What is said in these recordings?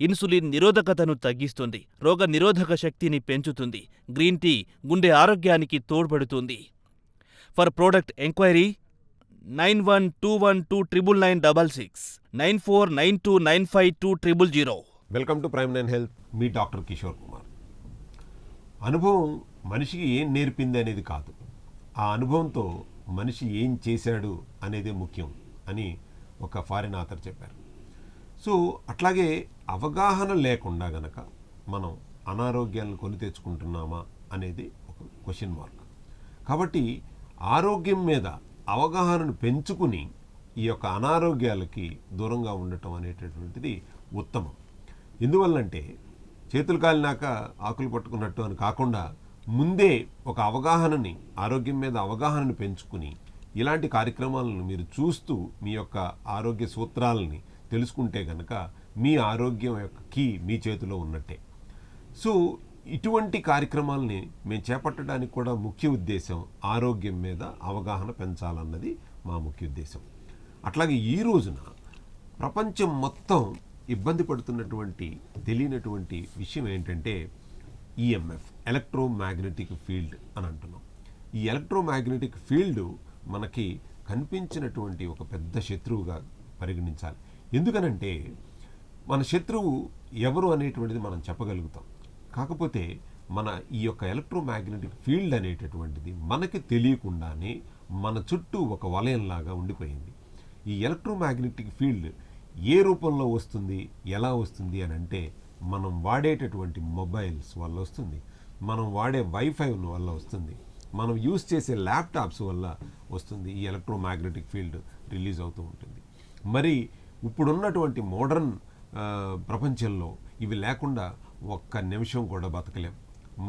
Insulin నిరోధకతను తగ్గిస్తుంది రోగ నిరోధక శక్తిని పెంచుతుంది గ్రీన్ టీ గుండె ఆరోగ్యానికి తోడ్పడుతుంది. For product enquiry nine one two one two triple nine double six nine four nine two nine five two triple zero. Welcome to prime nine health me doctor Kishore Kumar. అనుభవం మనిషికి ఏం నేర్పింది అనేది కాదు. ఆ అనుభవంతో మనిషి ఏం చేశాడు అనేదే ముఖ్యం అని ఒక ఫారిన్ ఆథర్ చెప్పారు. సో అట్లాగే అవగాహన లేకుండా గనక మనం అనారోగ్యాలను కొని తెచ్చుకుంటున్నామా అనేది ఒక క్వశ్చన్ మార్క్. కాబట్టి ఆరోగ్యం మీద అవగాహనను పెంచుకుని ఈ యొక్క అనారోగ్యాలకి దూరంగా ఉండటం అనేటటువంటిది ఉత్తమం. ఎందువల్లంటే చేతులు కాలినాక ఆకులు పట్టుకున్నట్టు అని కాకుండా ముందే ఒక అవగాహనని ఆరోగ్యం మీద అవగాహనను పెంచుకుని ఇలాంటి కార్యక్రమాలను మీరు చూస్తూ మీ యొక్క ఆరోగ్య సూత్రాలని తెలుసుకుంటే కనుక మీ ఆరోగ్యం యొక్క కీ మీ చేతిలో ఉన్నట్టే. సో ఇటువంటి కార్యక్రమాలని మేము చేపట్టడానికి కూడా ముఖ్య ఉద్దేశం ఆరోగ్యం మీద అవగాహన పెంచాలన్నది మా ముఖ్య ఉద్దేశం. అట్లాగే ఈ రోజున ప్రపంచం మొత్తం ఇబ్బంది పడుతున్నటువంటి తెలియనటువంటి విషయం ఏంటంటే ఈఎంఎఫ్ ఎలక్ట్రోమాగ్నెటిక్ ఫీల్డ్ అని అంటున్నాం. ఈ ఎలక్ట్రోమాగ్నెటిక్ ఫీల్డ్ మనకి కనిపించినటువంటి ఒక పెద్ద శత్రువుగా పరిగణించాలి. ఎందుకనంటే మన శత్రువు ఎవరు అనేటువంటిది మనం చెప్పగలుగుతాం. కాకపోతే మన ఈ యొక్క ఎలక్ట్రోమాగ్నెటిక్ ఫీల్డ్ అనేటటువంటిది మనకి తెలియకుండానే మన చుట్టూ ఒక వలయంలాగా ఉండిపోయింది. ఈ ఎలక్ట్రోమాగ్నెటిక్ ఫీల్డ్ ఏ రూపంలో వస్తుంది ఎలా వస్తుంది అని అంటే మనం వాడేటటువంటి మొబైల్స్ వల్ల వస్తుంది. మనం వాడే వైఫై వల్ల వస్తుంది. మనం యూస్ చేసే ల్యాప్టాప్స్ వల్ల వస్తుంది ఈ ఎలక్ట్రోమాగ్నెటిక్ ఫీల్డ్ రిలీజ్ అవుతూ ఉంటుంది. మరి ఇప్పుడున్నటువంటి మోడర్న్ ప్రపంచంలో ఇవి లేకుండా ఒక్క నిమిషం కూడా బతకలేం.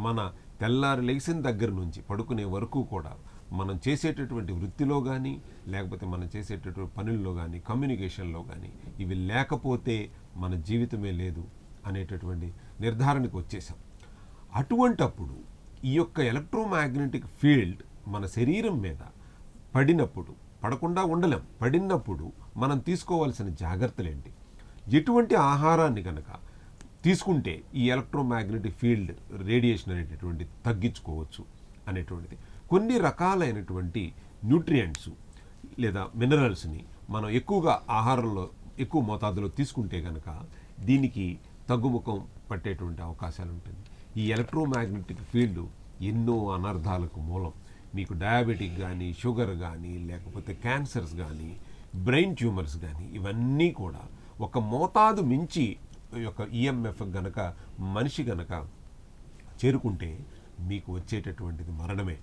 మన తెల్లారి లేచిన దగ్గర నుంచి పడుకునే వరకు కూడా మనం చేసేటటువంటి వృత్తిలో కానీ లేకపోతే మనం చేసేటటువంటి పనుల్లో కానీ కమ్యూనికేషన్లో కానీ ఇవి లేకపోతే మన జీవితమే లేదు అనేటటువంటి నిర్ధారణకు వచ్చేసాం. అటువంటప్పుడు ఈ యొక్క ఎలక్ట్రోమాగ్నెటిక్ ఫీల్డ్ మన శరీరం మీద పడినప్పుడు పడకుండా ఉండలేం. పడినప్పుడు మనం తీసుకోవాల్సిన జాగ్రత్తలు ఏంటి ఎటువంటి ఆహారాన్ని కనుక తీసుకుంటే ఈ ఎలక్ట్రోమాగ్నెటిక్ ఫీల్డ్ రేడియేషన్ అనేటటువంటి తగ్గించుకోవచ్చు అనేటువంటిది. కొన్ని రకాలైనటువంటి న్యూట్రియంట్స్ లేదా మినరల్స్ని మనం ఎక్కువగా ఆహారంలో ఎక్కువ మోతాదులో తీసుకుంటే కనుక దీనికి తగ్గుముఖం పట్టేటువంటి అవకాశాలు ఉంటుంది ఈ ఎలక్ట్రోమాగ్నెటిక్ ఫీల్డ్ ఎన్నో అనర్థాలకు మూలం. మీకు డయాబెటిక్ కానీ షుగర్ కానీ లేకపోతే క్యాన్సర్స్ కానీ బ్రెయిన్ ట్యూమర్స్ కానీ ఇవన్నీ కూడా ఒక మోతాదు మించి ఈ యొక్క ఈఎంఎఫ్ గనక మనిషి గనక చేరుకుంటే మీకు వచ్చేటటువంటిది మరణమే.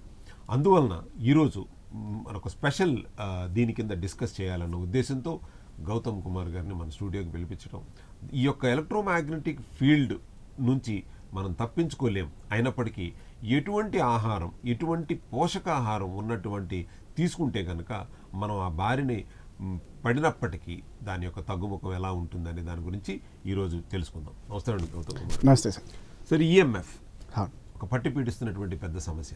అందువలన ఈరోజు మనకు స్పెషల్ దీని కింద డిస్కస్ చేయాలన్న ఉద్దేశంతో గౌతమ్ కుమార్ గారిని మన స్టూడియోకి పిలిపించడం ఈ యొక్క ఎలక్ట్రోమాగ్నెటిక్ ఫీల్డ్ నుంచి మనం తప్పించుకోలేం. అయినప్పటికీ ఎటువంటి ఆహారం ఎటువంటి పోషకాహారం ఉన్నటువంటి తీసుకుంటే కనుక మనం ఆ బారిని పడినప్పటికీ దాని యొక్క తగ్గుముఖం ఎలా ఉంటుందనే దాని గురించి ఈరోజు తెలుసుకుందాం. నమస్తే అండి గౌతమ్ నమస్తే సార్. సార్ ఈఎంఎఫ్ అవును ఒక పట్టి పీడిస్తున్నటువంటి పెద్ద సమస్య.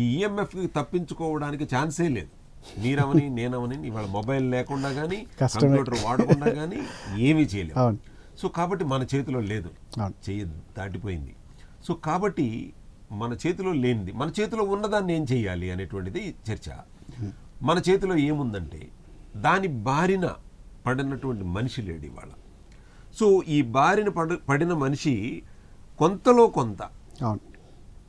ఈ ఈఎంఎఫ్కి తప్పించుకోవడానికి ఛాన్సే లేదు. మీరవని నేనవని ఇవాళ మొబైల్ లేకుండా కానీ. కంప్యూటర్ వాడకుండా కానీ ఏమీ చేయలేము సో కాబట్టి మన చేతిలో లేదు. చెయ్యి దాటిపోయింది. సో కాబట్టి మన చేతిలో లేనిది మన చేతిలో ఉన్నదాన్ని ఏం చేయాలి అనేటువంటిది చర్చ. మన చేతిలో ఏముందంటే దాని బారిన పడినటువంటి మనిషి లేడు ఇవాళ. సో ఈ బారిన పడ పడిన మనిషి కొంతలో కొంత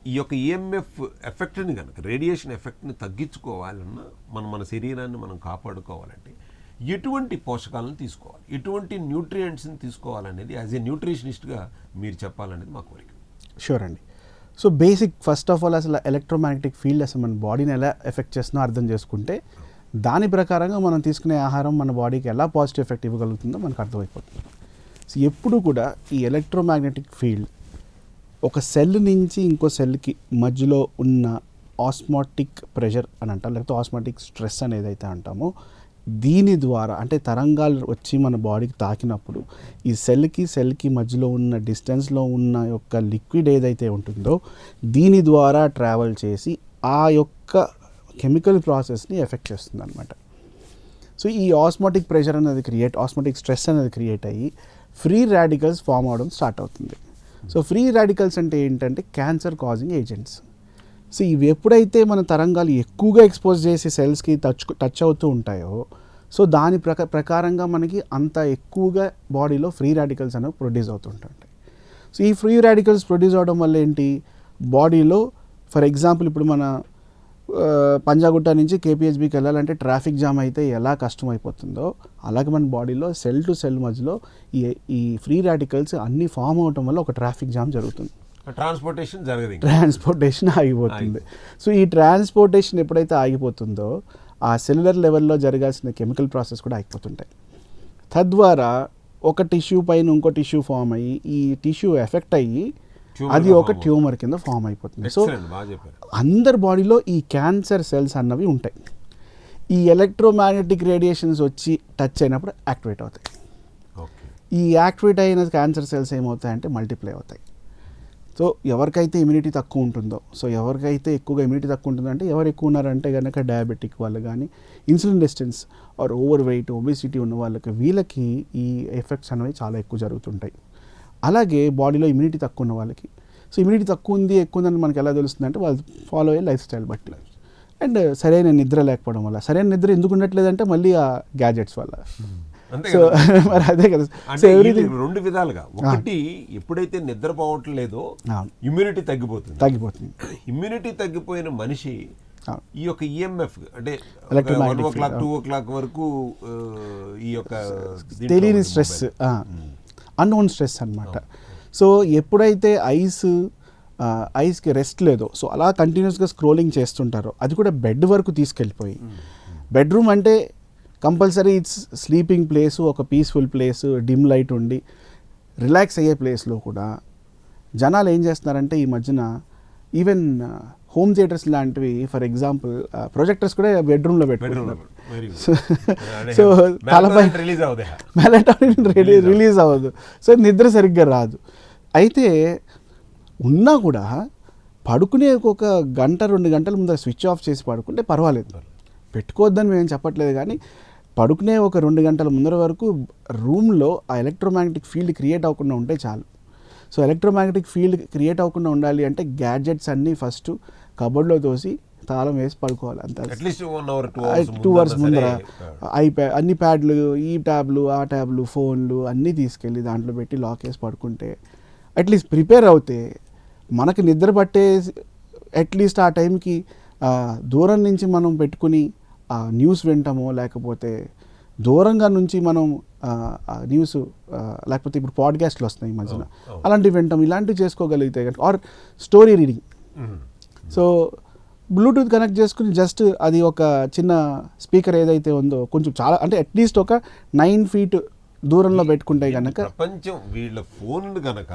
ఈ యొక్క ఈఎంఎఫ్ ఎఫెక్ట్ని కనుక రేడియేషన్ ఎఫెక్ట్ని తగ్గించుకోవాలన్నా మనం మన శరీరాన్ని మనం కాపాడుకోవాలంటే ఎటువంటి పోషకాలను తీసుకోవాలి? ఎటువంటి న్యూట్రియంట్స్ని తీసుకోవాలనేది యాజ్ ఏ న్యూట్రిషనిస్ట్గా మీరు చెప్పాలనేది మా కోరిక. షూర్ అండి. So basic first of all అసలు ఎలక్ట్రోమాగ్నెటిక్ ఫీల్డ్ అసలు మన బాడీని ఎలా ఎఫెక్ట్ చేస్తుందో అర్థం చేసుకుంటే దాని ప్రకారంగా మనం తీసుకునే ఆహారం మన బాడీకి ఎలా పాజిటివ్ ఎఫెక్ట్ ఇవ్వగలుగుతుందో మనకు అర్థమైపోతుంది. సో ఎప్పుడు కూడా ఈ ఎలక్ట్రోమాగ్నెటిక్ ఫీల్డ్ ఒక సెల్ నుంచి ఇంకో సెల్కి మధ్యలో ఉన్న ఆస్మాటిక్ ప్రెషర్ అని అంటాం లేకపోతే ఆస్మాటిక్ స్ట్రెస్ అనేది ఏదైతే అంటామో దీని ద్వారా అంటే తరంగాలు వచ్చి మన బాడీకి తాకినప్పుడు ఈ సెల్కి సెల్కి మధ్యలో ఉన్న డిస్టెన్స్లో ఉన్న యొక్క లిక్విడ్ ఏదైతే ఉంటుందో దీని ద్వారా ట్రావెల్ చేసి ఆ యొక్క కెమికల్ ప్రాసెస్ని ఎఫెక్ట్ చేస్తుంది అనమాట సో ఈ ఆస్మాటిక్ ప్రెషర్ అనేది క్రియేట్ ఆస్మాటిక్ స్ట్రెస్ అనేది క్రియేట్ అయ్యి ఫ్రీ రాడికల్స్ ఫామ్ అవడం స్టార్ట్ అవుతుంది. సో ఫ్రీ రాడికల్స్ అంటే ఏంటంటే క్యాన్సర్ కాజింగ్ ఏజెంట్స్. సో ఇవి ఎప్పుడైతే మన తరంగాలు ఎక్కువగా ఎక్స్పోజ్ చేసి సెల్స్కి టచ్ టచ్ అవుతూ ఉంటాయో సో దాని ప్రక ప్రకారంగా మనకి అంత ఎక్కువగా బాడీలో ఫ్రీ రాడికల్స్ అనేవి ప్రొడ్యూస్ అవుతుంటాయి సో ఈ ఫ్రీ రాడికల్స్ ప్రొడ్యూస్ అవడం వల్ల ఏంటి? బాడీలో ఫర్ ఎగ్జాంపుల్ ఇప్పుడు మన పంజాగుట్ట నుంచి కేపీహెచ్బికి వెళ్ళాలంటే ట్రాఫిక్ జామ్ అయితే ఎలా కష్టం అయిపోతుందో అలాగే మన బాడీలో సెల్ టు సెల్ మధ్యలో ఈ ఈ ఫ్రీ రాడికల్స్ అన్నీ ఫామ్ అవటం వల్ల ఒక ట్రాఫిక్ జామ్ జరుగుతుంది. ట్రాన్స్పోర్టేషన్ జరగదు. ట్రాన్స్పోర్టేషన్ ఆగిపోతుంది. సో ఈ ట్రాన్స్పోర్టేషన్ ఎప్పుడైతే ఆగిపోతుందో ఆ సెల్యులర్ లెవెల్లో జరగాల్సిన కెమికల్ ప్రాసెస్ కూడా ఆగిపోతుంటాయి. తద్వారా ఒక టిష్యూ పైన ఇంకో టిష్యూ ఫామ్ అయ్యి ఈ టిష్యూ ఎఫెక్ట్ అయ్యి అది ఒక ట్యూమర్ కింద ఫామ్ అయిపోతుంది. సో అందరి బాడీలో ఈ క్యాన్సర్ సెల్స్ అన్నవి ఉంటాయి. ఈ ఎలక్ట్రోమాగ్నెటిక్ రేడియేషన్స్ వచ్చి టచ్ అయినప్పుడు యాక్టివేట్ అవుతాయి. ఈ యాక్టివేట్ అయిన క్యాన్సర్ సెల్స్ ఏమవుతాయంటే మల్టిప్లై అవుతాయి. సో ఎవరికైతే ఇమ్యూనిటీ తక్కువ ఉంటుందో సో ఎవరికైతే ఎక్కువగా ఇమ్యూనిటీ తక్కువ ఉంటుందో అంటే ఎవరు ఎక్కువ ఉన్నారంటే కనుక డయాబెటిక్ వాళ్ళు కానీ insulin resistance or overweight obesity ఉన్న వాళ్ళకి వీళ్ళకి ఈ ఎఫెక్ట్స్ అనేవి చాలా ఎక్కువ జరుగుతుంటాయి. అలాగే బాడీలో ఇమ్యూనిటీ తక్కువ ఉన్న వాళ్ళకి సో ఇమ్యూనిటీ తక్కువ ఉంది ఎక్కువ ఉందని మనకి ఎలా తెలుస్తుంది అంటే వాళ్ళు ఫాలో అయ్యే లైఫ్ స్టైల్ బట్టి. అండ్ సరైన నిద్ర లేకపోవడం వల్ల సరైన నిద్ర ఎందుకు ఉండట్లేదంటే మళ్ళీ ఆ గ్యాజెట్స్ వల్ల. Hmm. సో మరి అదే కదా. సో అంటే ఎవ్రీథింగ్ రెండు విధాలుగా. ఒకటి ఎప్పుడైతే నిద్రపోవట్లేదో అవును. ఇమ్యూనిటీ తగ్గిపోతుంది. తగ్గిపోతుంది. ఇమ్యూనిటీ తగ్గిపోయిన మనిషి. ఈ యొక్క ఈఎంఎఫ్ అంటే Electromagnetic one o'clock two o'clock వరకు ఈ యొక్క తెలియని స్ట్రెస్. అన్నోన్ స్ట్రెస్ అనమాట సో ఎప్పుడైతే ఐస్ ఐస్కి రెస్ట్ లేదో సో అలా కంటిన్యూస్గా స్క్రోలింగ్ చేస్తుంటారో అది కూడా బెడ్ వరకు తీసుకెళ్ళిపోయి. బెడ్రూమ్ అంటే కంపల్సరీ ఇట్స్ స్లీపింగ్ ప్లేసు ఒక పీస్ఫుల్ ప్లేస్ డిమ్ లైట్ ఉండి రిలాక్స్ అయ్యే ప్లేస్లో కూడా జనాలు ఏం చేస్తున్నారంటే ఈ మధ్యన ఈవెన్ హోమ్ థియేటర్స్ లాంటివి ఫర్ ఎగ్జాంపుల్ ప్రొజెక్టర్స్ కూడా బెడ్రూమ్లో. పెట్టుకుంటున్నారు. సో తలపై release అవుదే. మెలటానిన్ రిలీజ్ అవ్వదు సో నిద్ర సరిగ్గా రాదు అయితే ఉన్నా కూడా పడుకునే ఒక గంట రెండు గంటల ముందర స్విచ్ ఆఫ్ చేసి పడుకుంటే పర్వాలేదు పెట్టుకోవద్దని మేము చెప్పట్లేదు కానీ పడుకునే ఒక రెండు గంటల ముందర వరకు రూమ్లో ఆ ఎలక్ట్రోమాగ్నెటిక్ ఫీల్డ్ క్రియేట్ అవ్వకుండా ఉంటే చాలు. సో ఎలక్ట్రోమాగ్నెటిక్ ఫీల్డ్ క్రియేట్ అవ్వకుండా ఉండాలి అంటే గ్యాడ్జెట్స్ అన్నీ ఫస్ట్ కబోర్డ్లో తోసి తాళం వేసి పడుకోవాలి అంతే. టూ అవర్స్ ముందర ఐప్యాడ్ అన్ని ప్యాడ్లు ఈ ట్యాబ్లు ఆ ట్యాబ్లు ఫోన్లు అన్నీ తీసుకెళ్ళి దాంట్లో పెట్టి లాక్ వేసి పడుకుంటే అట్లీస్ట్ ప్రిపేర్ అవుతే మనకి నిద్ర పట్టే అట్లీస్ట్ ఆ టైంకి దూరం నుంచి మనం పెట్టుకుని ఆ న్యూస్ వింటామో లేకపోతే దూరంగా నుంచి మనం న్యూస్ లేకపోతే ఇప్పుడు పాడ్కాస్ట్లు వస్తున్నాయి ఈ మధ్యన. అలాంటివి వింటాం ఇలాంటివి చేసుకోగలిగితే కనుక or story reading. So Bluetooth connect చేసుకుని జస్ట్ అది ఒక చిన్న స్పీకర్ ఏదైతే ఉందో కొంచెం చాలా అంటే అట్లీస్ట్ ఒక నైన్ ఫీట్ దూరంలో పెట్టుకుంటే కనుక ప్రపంచం వీళ్ళ ఫోన్లు గనక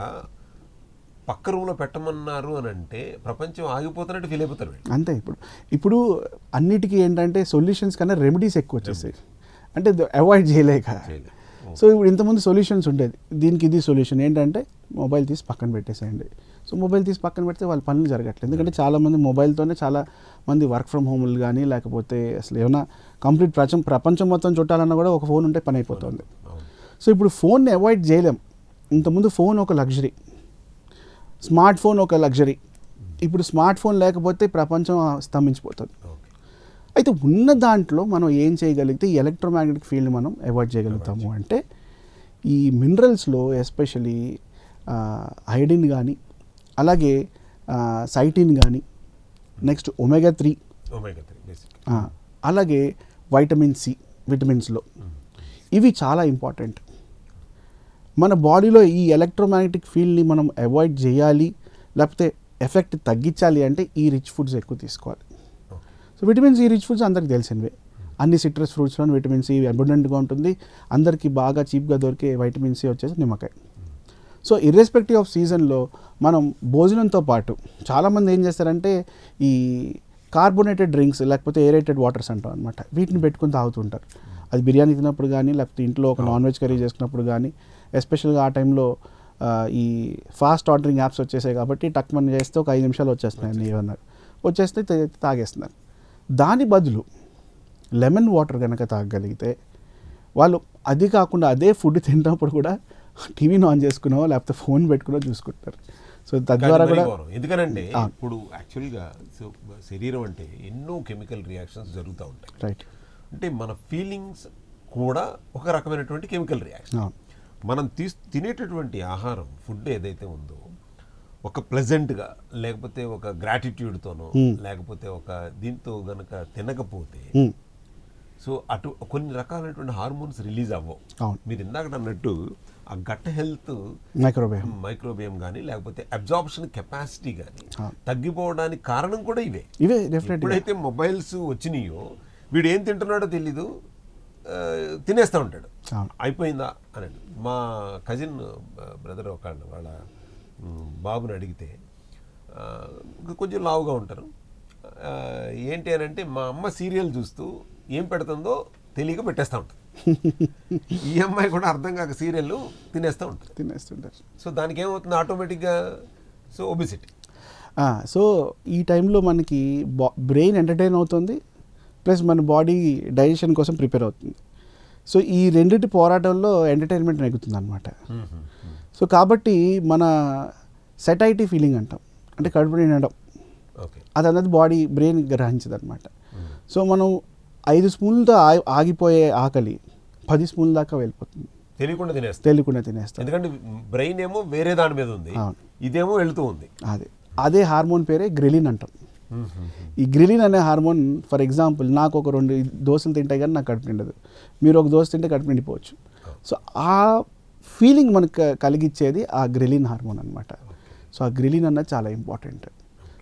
పక్క రూమ్లో పెట్టమన్నారు అని అంటే ప్రపంచం ఆగిపోతున్నట్టు ఫీల్ అయిపోతారు. అంతే ఇప్పుడు. ఇప్పుడు అన్నిటికీ ఏంటంటే సొల్యూషన్స్ కన్నా రెమెడీస్ ఎక్కువ వచ్చేసాయి అంటే అవాయిడ్ చేయలేక. సో ఇప్పుడు ఇంతకుముందు సొల్యూషన్స్ ఉండేది. దీనికి ఇది సొల్యూషన్ ఏంటంటే మొబైల్ తీసి పక్కన పెట్టేసేయండి. సో మొబైల్ తీసి పక్కన పెడితే వాళ్ళ పనులు జరగట్లేదు. ఎందుకంటే చాలామంది మొబైల్తోనే చాలా మంది వర్క్ ఫ్రమ్ హోమ్లు కానీ లేకపోతే అసలు ఏమైనా కంప్లీట్ ప్రపంచం ప్రపంచం మొత్తం చుట్టాలన్నా కూడా ఒక ఫోన్ ఉంటే పని అయిపోతుంది. సో ఇప్పుడు ఫోన్ని అవాయిడ్ చేయలేం. ఇంతకుముందు ఫోన్ ఒక లగ్జరీ స్మార్ట్ ఫోన్ ఒక లగ్జరీ. ఇప్పుడు స్మార్ట్ ఫోన్ లేకపోతే ప్రపంచం స్తంభించిపోతుంది. అయితే ఉన్న దాంట్లో మనం ఏం చేయగలిగితే ఎలక్ట్రోమాగ్నెటిక్ ఫీల్డ్ మనం అవాయిడ్ చేయగలుగుతాము అంటే ఈ మినరల్స్లో ఎస్పెషలీ ఐడిన్ కానీ అలాగే సైటిన్ కానీ నెక్స్ట్ ఒమేగా త్రీ. అలాగే వైటమిన్ సి విటమిన్స్లో. ఇవి చాలా ఇంపార్టెంట్. మన బాడీలో ఈ ఎలక్ట్రోమాగ్నెటిక్ ఫీల్డ్ని మనం అవాయిడ్ చేయాలి లేకపోతే ఎఫెక్ట్ తగ్గించాలి అంటే ఈ రిచ్ ఫుడ్స్ ఎక్కువ తీసుకోవాలి. So vitamin C rich foods అందరికి తెలిసినవే. అన్ని సిట్రస్ ఫ్రూట్స్లో విటమిన్ సి అబుండెంట్గా ఉంటుంది. అందరికీ బాగా చీప్గా దొరికే వైటమిన్ సి వచ్చేసి నిమ్మకాయ. సో ఇర్రెస్పెక్టివ్ ఆఫ్ సీజన్లో మనం భోజనంతో పాటు చాలామంది ఏం చేస్తారంటే ఈ కార్బోనేటెడ్ డ్రింక్స్ లేకపోతే ఏరేటెడ్ వాటర్స్ అంటాం అనమాట వీటిని పెట్టుకుని తాగుతుంటారు అది బిర్యానీ తిన్నప్పుడు కానీ లేకపోతే ఇంట్లో ఒక నాన్ వెజ్ కర్రీ చేసుకున్నప్పుడు కానీ ఎస్పెషల్గా ఆ టైంలో ఈ ఫాస్ట్ ఆర్డరింగ్ యాప్స్ వచ్చేసాయి కాబట్టి టక్ మన చేస్తే ఒక ఐదు నిమిషాలు వచ్చేస్తున్నాయి అన్నారు వచ్చేస్తే తాగేస్తున్నారు. దాని బదులు లెమన్ వాటర్ కనుక తాగగలిగితే వాళ్ళు అది కాకుండా అదే ఫుడ్ తింటున్నప్పుడు కూడా టీవీని ఆన్ చేసుకునో లేకపోతే ఫోన్ పెట్టుకునో చూసుకుంటారు. సో తద్వారా కూడా. ఎందుకనంటే. ఇప్పుడు యాక్చువల్గా శరీరం అంటే ఎన్నో కెమికల్ రియాక్షన్స్ జరుగుతూ ఉంటాయి. రైట్ అంటే మన ఫీలింగ్స్ కూడా ఒక రకమైనటువంటి కెమికల్ రియాక్షన్. మనం తీస్ తినేటటువంటి ఆహారం ఫుడ్ ఏదైతే ఉందో ఒక ప్లెజెంట్గా లేకపోతే ఒక గ్రాటిట్యూడ్తోనో. లేకపోతే ఒక దీంతో గనక తినకపోతే సో అటు కొన్ని రకాలైనటువంటి హార్మోన్స్ రిలీజ్ అవ్వవు. మీరు ఇందాక అన్నట్టు ఆ గట్ హెల్త్ మైక్రోవేవ్ మైక్రోబియం కానీ లేకపోతే అబ్జార్ప్షన్ కెపాసిటీ కానీ. తగ్గిపోవడానికి కారణం కూడా ఇవే. ఇవే ఎప్పుడైతే మొబైల్స్ వచ్చినాయో వీడు ఏం తింటున్నాడో తెలీదు. తినేస్తూ ఉంటాడు. అయిపోయిందా అని మా కజిన్ బ్రదర్ ఒక వాళ్ళ బాబుని అడిగితే కొంచెం లావుగా ఉంటారు. ఏంటి అని అంటే మా అమ్మ సీరియల్ చూస్తూ ఏం పెడుతుందో తెలియక పెట్టేస్తూ ఉంటుంది. ఈ అమ్మాయి కూడా అర్థం కాక సీరియల్ తినేస్తూ ఉంటుంది. తినేస్తుంటారు. సో దానికి ఏమవుతుంది ఆటోమేటిక్గా సో ఒబిసిటీ సో ఈ టైంలో మనకి బా బ్రెయిన్ ఎంటర్టైన్ అవుతుంది. ప్లస్ మన బాడీ డైజెషన్ కోసం ప్రిపేర్ అవుతుంది. సో ఈ రెండింటి పోరాటంలో ఎంటర్టైన్మెంట్ నెగ్గుతుంది అనమాట సో కాబట్టి మన సెటైటీ ఫీలింగ్ అంటాం. అంటే కడుపు నిండడం ఓకే. అది అన్నది బాడీ బ్రెయిన్ గ్రహించదు అనమాట సో మనం ఐదు స్పూన్లతో ఆగిపోయే ఆకలి పది స్పూన్ల దాకా వెళ్ళిపోతుంది. తెలియకుండా తినేస్తాం తెలియకుండా తినేస్తాం ఎందుకంటే బ్రెయిన్ ఏమో వేరే దాని మీద ఉంది. ఇదేమో వెళుతూ ఉంది. అదే. అదే హార్మోన్ పేరే గ్రెలిన్ అంటాం. ఈ గ్రిలిన్ అనే హార్మోన్ ఫర్ ఎగ్జాంపుల్ నాకు ఒక రెండు దోశలు తింటే కానీ నాకు కడుపు నిండదు. మీరు ఒక దోశ తింటే కడుపు నిండిపోవచ్చు. సో ఆ ఫీలింగ్ మనకు కలిగించేది ఆ గ్రిలిన్ హార్మోన్ అనమాట సో ఆ గ్రిలిన్ అన్నది చాలా ఇంపార్టెంట్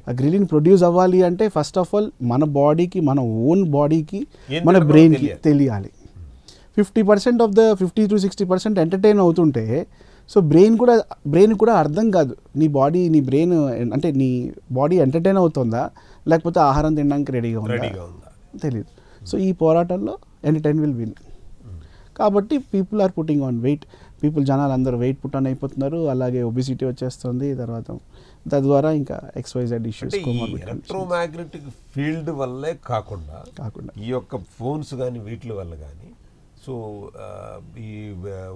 ఆ గ్రిలిన్ ప్రొడ్యూస్ అవ్వాలి అంటే ఫస్ట్ ఆఫ్ ఆల్ మన బాడీకి మన ఓన్ బాడీకి మన బ్రెయిన్కి. తెలియాలి. Fifty percent of the fifty to sixty percent entertain అవుతుంటే సో బ్రెయిన్ కూడా బ్రెయిన్ కూడా అర్థం కాదు. నీ బాడీ నీ బ్రెయిన్ అంటే నీ బాడీ ఎంటర్టైన్ అవుతుందా? లేకపోతే ఆహారం తినడానికి రెడీగా ఉందా? తెలియదు సో ఈ పోరాటంలో ఎంటర్టైన్ విల్ విన్. కాబట్టి people are putting on weight. People జనాలు అందరూ వెయిట్ పుట్ ఆన్ అయిపోతున్నారు. అలాగే ఒబిసిటీ వచ్చేస్తుంది. తర్వాత తద్వారా ఇంకా ఎక్స్వైజెడ్ ఇష్యూస్ ఎలక్ట్రోమాగ్నెటిక్ ఫీల్డ్ వల్లే కాకుండా కాకుండా. ఈ యొక్క ఫోన్స్ కానీ వీటి వల్ల కానీ సో ఆ, ఈ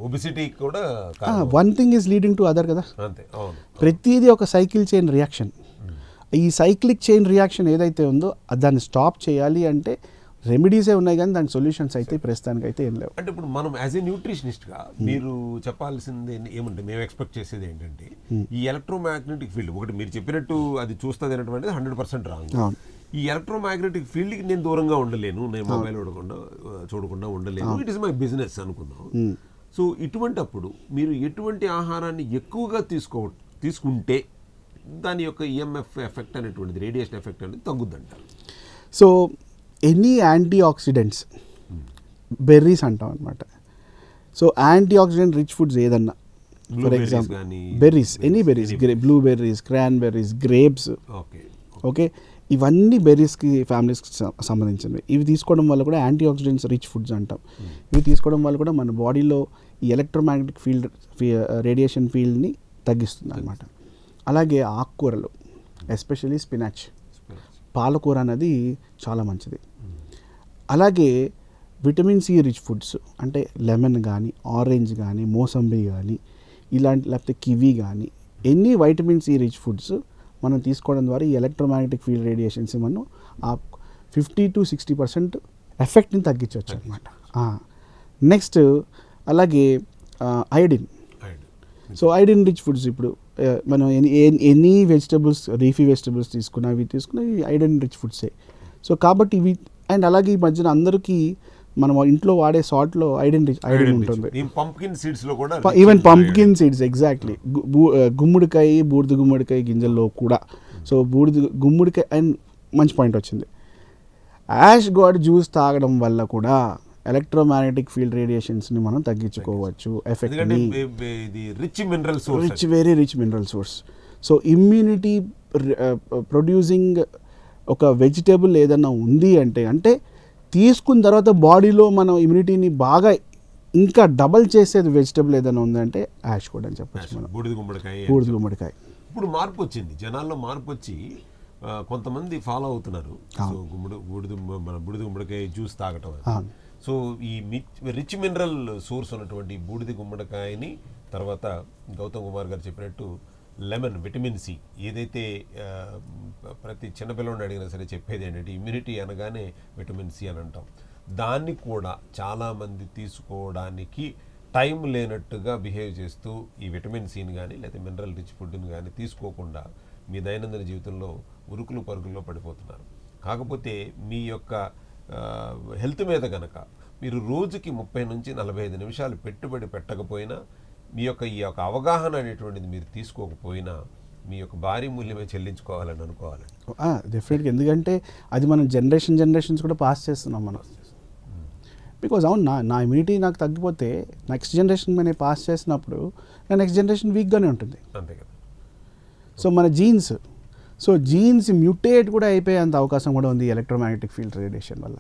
ఒబిసిటీ కూడా కారణం. One thing is leading to other కదా? అంతే అవును ప్రతిదీ ఒక సైకిల్ చైన్ రియాక్షన్ ఈ సైక్లిక్ చైన్ రియాక్షన్ ఏదైతే ఉందో దాన్ని స్టాప్ చేయాలి అంటే రెమెడీసే ఉన్నాయి కానీ దాని సొల్యూషన్స్ అయితే ప్రస్తుతానికి అయితే ఏం లేవు. అంటే ఇప్పుడు మనం యాజ్ ఏ న్యూట్రిషనిస్ట్గా మీరు చెప్పాల్సింది ఏమంటే మేము ఎక్స్పెక్ట్ చేసేది ఏంటంటే ఈ ఎలక్ట్రోమాగ్నెటిక్ ఫీల్డ్ ఒకటి మీరు చెప్పినట్టు అది చూస్తుంది అనేటువంటిది హండ్రెడ్ పర్సెంట్ రాంగ్. ఈ ఎలక్ట్రోమాగ్నెటిక్ ఫీల్డ్కి నేను దూరంగా ఉండలేను. నేను మొబైల్ చూడకుండా చూడకుండా ఉండలేను. ఇట్ ఇస్ మై బిజినెస్ అనుకుందాం. సో ఇటువంటి అప్పుడు మీరు ఎటువంటి ఆహారాన్ని ఎక్కువగా తీసుకో తీసుకుంటే దాని యొక్క ఈఎంఎఫ్ ఎఫెక్ట్ అనేటువంటిది రేడియేషన్ ఎఫెక్ట్ అనేది తగ్గుద్దంటారు. So any antioxidants berries అంటాం అనమాట so antioxidant rich foods ఏదన్నా for example berries any berries blueberries cranberries grapes okay okay ఇవన్నీ బెర్రీస్కి ఫ్యామిలీస్కి సంబంధించినవి. ఇవి తీసుకోవడం వల్ల కూడా యాంటీ ఆక్సిడెంట్స్ రిచ్ ఫుడ్స్ అంటాం. ఇవి తీసుకోవడం వల్ల కూడా మన బాడీలో ఈ ఎలక్ట్రోమాగ్నెటిక్ ఫీల్డ్ రేడియేషన్ ఫీల్డ్ని తగ్గిస్తుంది అనమాట అలాగే ఆకుకూరలు ఎస్పెషలీ స్పినాచ్. పాలకూర అనేది చాలా మంచిది. అలాగే విటమిన్ సి రిచ్ ఫుడ్స్ అంటే లెమన్ కానీ ఆరెంజ్ కానీ మోసంబి కానీ ఇలాంటి లేకపోతే కివీ కానీ ఎన్ని వైటమిన్ సి రిచ్ ఫుడ్స్ మనం తీసుకోవడం ద్వారా ఈ ఎలక్ట్రోమాగ్నెటిక్ ఫీల్డ్ రేడియేషన్స్ మనం ఆ ఫిఫ్టీ టు సిక్స్టీ పర్సెంట్ ఎఫెక్ట్ని తగ్గించవచ్చు అనమాట నెక్స్ట్ అలాగే iodine. So iodine rich foods ఇప్పుడు మనం ఎనీ ఎనీ వెజిటబుల్స్ రీఫీ వెజిటబుల్స్ తీసుకున్నా అవి తీసుకున్నా ఐడిన్ రిచ్ ఫుడ్సే. సో కాబట్టి ఇవి అండ్ అలాగే ఈ మధ్యన అందరికీ మనం ఇంట్లో వాడే సాల్ట్లో ఐడిన్ రిచ్ ఐడిన్ ఉంటుంది. పంప్కిన్ సీడ్స్లో కూడా ఈవెన్ పంప్కిన్ సీడ్స్ ఎగ్జాక్ట్లీ గుమ్మడికాయ బూడిద గుమ్మడికాయ గింజల్లో కూడా. సో బూడిద గుమ్మడికాయ అండ్ మంచి పాయింట్ వచ్చింది. యాష్ గాడ్ జ్యూస్ తాగడం వల్ల కూడా ఎలక్ట్రోమాగ్నెటిక్ ఫీల్డ్ రేడియేషన్స్ని మనం తగ్గించుకోవచ్చు ఇది rich mineral source rich very rich mineral source so immunity producing ఒక వెజిటేబుల్ ఏదన్నా ఉంది అంటే అంటే తీసుకున్న తర్వాత బాడీలో మనం ఇమ్యూనిటీని బాగా ఇంకా డబల్ చేసేది వెజిటేబుల్ ఏదైనా ఉందంటే యాష్ కూడా అని చెప్పచ్చు మనం. బూడిద గుమ్మడికాయ బూడిద గుమ్మడికాయ. ఇప్పుడు మార్పు వచ్చింది. జనాల్లో మార్పు వచ్చి కొంతమంది ఫాలో అవుతున్నారు. సో గుమ్మడి బూడిద మన బూడిద గుమ్మడికాయ జ్యూస్ తాగటం. సో ఈ రిచ్ మినరల్ సోర్స్ ఉన్నటువంటి బూడిద గుమ్మడికాయని తర్వాత గౌతమ్ కుమార్ గారు చెప్పినట్టు లెమన్ విటమిన్ సి. ఏదైతే ప్రతి చిన్నపిల్లని అడిగినా సరే చెప్పేది ఏంటంటే ఇమ్యూనిటీ అనగానే విటమిన్ సి అని అంటాం. దాన్ని కూడా చాలామంది తీసుకోవడానికి టైం లేనట్టుగా బిహేవ్ చేస్తూ ఈ విటమిన్ సిని కానీ లేదా మినరల్ రిచ్ ఫుడ్ని కానీ తీసుకోకుండా మీ దైనందిన జీవితంలో ఉరుకులు పరుగుల్లో పడిపోతున్నారు. కాకపోతే మీ యొక్క హెల్త్ మీద కనుక మీరు రోజుకి ముప్పై నుంచి నలభై ఐదు నిమిషాలు పెట్టుబడి పెట్టకపోయినా మీ యొక్క ఈ యొక్క అవగాహన అనేటువంటిది మీరు తీసుకోకపోయినా మీ యొక్క భారీ మూల్యమే చెల్లించుకోవాలని అనుకోవాలండి డెఫినెట్గా ఎందుకంటే అది మనం జనరేషన్ జనరేషన్స్ కూడా పాస్ చేస్తున్నాం మనం. బికాజ్ అవును నా నా ఇమ్యూనిటీ నాకు తగ్గిపోతే నెక్స్ట్ జనరేషన్ నేను పాస్ చేసినప్పుడు నా నెక్స్ట్ జనరేషన్ వీక్గానే ఉంటుంది. అంతే కదా. సో మన జీన్స్ సో జీన్స్ మ్యూటేట్ కూడా అయిపోయేంత అవకాశం కూడా ఉంది ఎలక్ట్రోమాగ్నెటిక్ ఫీల్డ్ రేడియేషన్ వల్ల.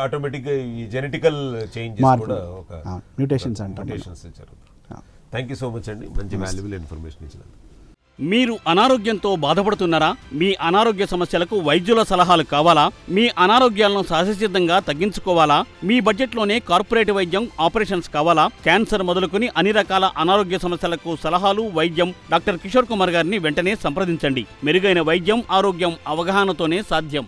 ఆటోమేటిక్గా ఈ జెనెటికల్ చేంజెస్ మార్పు. కూడా ఒక ఆ, mutations అంటాం మనం. మ్యూటేషన్స్ జరుగుతాయి ఆ. థ్యాంక్ యూ సో మచ్ అండి మంచి వాల్యుబుల్ ఇన్ఫర్మేషన్ ఇచ్చినందుకు. మీరు అనారోగ్యంతో బాధపడుతున్నారా? మీ అనారోగ్య సమస్యలకు వైద్యుల సలహాలు కావాలా? మీ అనారోగ్యాలను సహజసిద్ధంగా తగ్గించుకోవాలా? మీ బడ్జెట్లోనే కార్పొరేట్ వైద్యం ఆపరేషన్స్ కావాలా? క్యాన్సర్ మొదలుకొని అన్ని రకాల అనారోగ్య సమస్యలకు సలహాలు వైద్యం డాక్టర్ కిషోర్ కుమార్ గారిని వెంటనే సంప్రదించండి. మెరుగైన వైద్యం ఆరోగ్యం అవగాహనతోనే సాధ్యం.